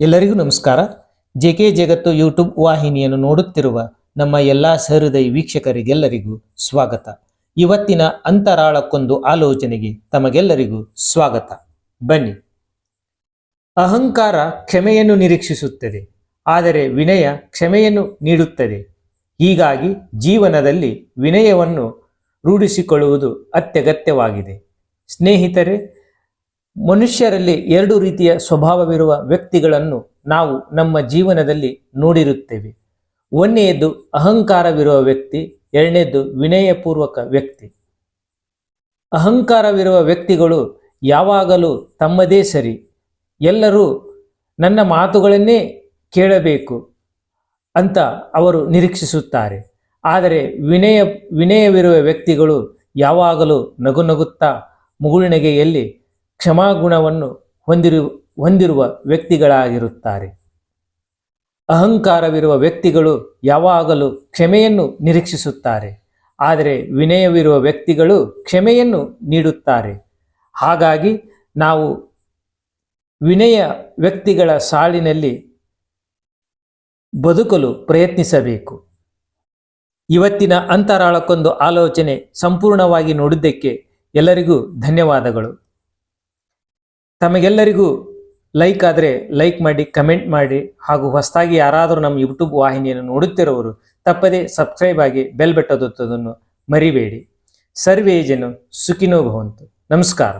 ಎಲ್ಲರಿಗೂ ನಮಸ್ಕಾರ. J K ಜಗತ್ತು ಯೂಟ್ಯೂಬ್ ವಾಹಿನಿಯನ್ನು ನೋಡುತ್ತಿರುವ ನಮ್ಮ ಎಲ್ಲ ಸಹೃದಯ ವೀಕ್ಷಕರಿಗೆಲ್ಲರಿಗೂ ಸ್ವಾಗತ. ಇವತ್ತಿನ ಅಂತರಾಳಕ್ಕೊಂದು ಆಲೋಚನೆಗೆ ತಮಗೆಲ್ಲರಿಗೂ ಸ್ವಾಗತ. ಬನ್ನಿ. ಅಹಂಕಾರ ಕ್ಷಮೆಯನ್ನು ನಿರೀಕ್ಷಿಸುತ್ತದೆ, ಆದರೆ ವಿನಯ ಕ್ಷಮೆಯನ್ನು ನೀಡುತ್ತದೆ. ಹೀಗಾಗಿ ಜೀವನದಲ್ಲಿ ವಿನಯವನ್ನು ರೂಢಿಸಿಕೊಳ್ಳುವುದು ಅತ್ಯಗತ್ಯವಾಗಿದೆ. ಸ್ನೇಹಿತರೆ ಮನುಷ್ಯರಲ್ಲಿ ಎರಡು ರೀತಿಯ ಸ್ವಭಾವವಿರುವ ವ್ಯಕ್ತಿಗಳನ್ನು ನಾವು ನಮ್ಮ ಜೀವನದಲ್ಲಿ ನೋಡಿರುತ್ತೇವೆ. ಒಂದನೆಯದು ಅಹಂಕಾರವಿರುವ ವ್ಯಕ್ತಿ ಎರಡನೇದು ವಿನಯಪೂರ್ವಕ ವ್ಯಕ್ತಿ. ಅಹಂಕಾರವಿರುವ ವ್ಯಕ್ತಿಗಳು ಯಾವಾಗಲೂ ತಮ್ಮದೇ ಸರಿ. ಎಲ್ಲರೂ ನನ್ನ ಮಾತುಗಳನ್ನೇ ಕೇಳಬೇಕು ಅಂತ ಅವರು ನಿರೀಕ್ಷಿಸುತ್ತಾರೆ. ಆದರೆ ವಿನಯ, ವಿನಯವಿರುವ ವ್ಯಕ್ತಿಗಳು ಯಾವಾಗಲೂ ನಗು ನಗುತ್ತಾ ಮುಗುಳ್ನಗೆಯಲ್ಲಿ ಕ್ಷಮಾಗುಣವನ್ನು ಹೊಂದಿರು, ಹೊಂದಿರುವ ವ್ಯಕ್ತಿಗಳಾಗಿರುತ್ತಾರೆ. ಅಹಂಕಾರವಿರುವ ವ್ಯಕ್ತಿಗಳು ಯಾವಾಗಲೂ ಕ್ಷಮೆಯನ್ನು ನಿರೀಕ್ಷಿಸುತ್ತಾರೆ. ಆದರೆ ವಿನಯವಿರುವ ವ್ಯಕ್ತಿಗಳು ಕ್ಷಮೆಯನ್ನು ನೀಡುತ್ತಾರೆ. ಹಾಗಾಗಿ ನಾವು ವಿನಯ ವ್ಯಕ್ತಿಗಳ ಸಾಲಿನಲ್ಲಿ ಬದುಕಲು ಪ್ರಯತ್ನಿಸಬೇಕು. ಇವತ್ತಿನ ಅಂತರಾಳಕ್ಕೊಂದು ಆಲೋಚನೆ ಸಂಪೂರ್ಣವಾಗಿ ನೋಡಿದ್ದಕ್ಕೆ ಎಲ್ಲರಿಗೂ ಧನ್ಯವಾದಗಳು. ತಮಗೆಲ್ಲರಿಗೂ ಲೈಕ್ ಆದರೆ ಲೈಕ್ ಮಾಡಿ ಕಮೆಂಟ್ ಮಾಡಿ ಹಾಗೂ ಹೊಸದಾಗಿ ಯಾರಾದರೂ ನಮ್ಮ ಯೂಟ್ಯೂಬ್ ವಾಹಿನಿಯನ್ನು ನೋಡುತ್ತಿರುವವರು ತಪ್ಪದೇ ಸಬ್ಸ್ಕ್ರೈಬ್ ಆಗಿ ಬೆಲ್ ಬೆಟ್ಟದೊತ್ತದನ್ನು ಮರಿಬೇಡಿ. ಸರ್ವೇ ಜನ ಸುಖಿನೋ ಭವಂತು. ನಮಸ್ಕಾರ.